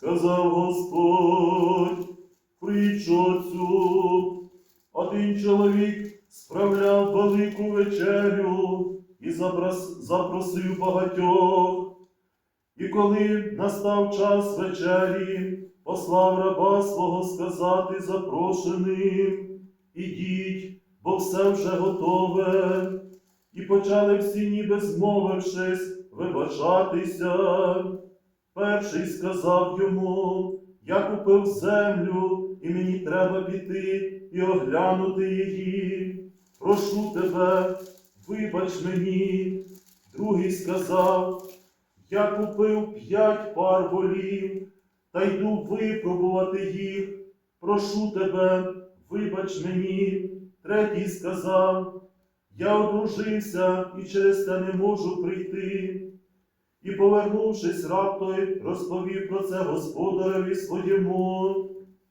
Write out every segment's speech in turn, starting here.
сказав Господь, притчу цю. один чоловік справляв велику вечерю і запросив багатьох. І коли настав час вечері, послав раба свого сказати запрошеним, ідіть, бо все вже готове. І почали всі, ніби змовившись, вибачатися. Перший сказав йому, я купив землю, і мені треба піти і оглянути її. Прошу тебе, вибач мені. Другий сказав, я купив п'ять пар волів, та йду випробувати їх. Прошу тебе, вибач мені. Третій сказав, я одружився і через те не можу прийти. І, повернувшись, раб той розповів про це господареві своєму.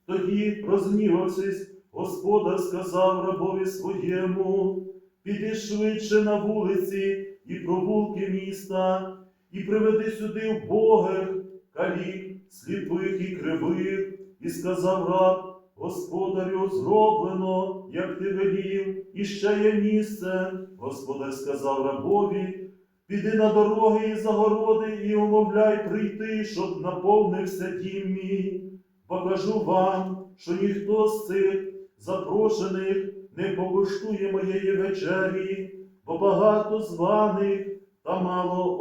Тоді, розгнівавшись, господар сказав рабові своєму, піди швидше на вулиці і провулки міста, і приведи сюди вбогих, калік, сліпих і кривих, і сказав раб, Господарю, зроблено, як ти велів, і ще є місце. Господар сказав рабові, піди на дороги і загороди, і умовляй прийти, щоб наповнився дім мій. Покажу вам, що ніхто з цих запрошених не покуштує моєї вечері, бо багато званих та мало.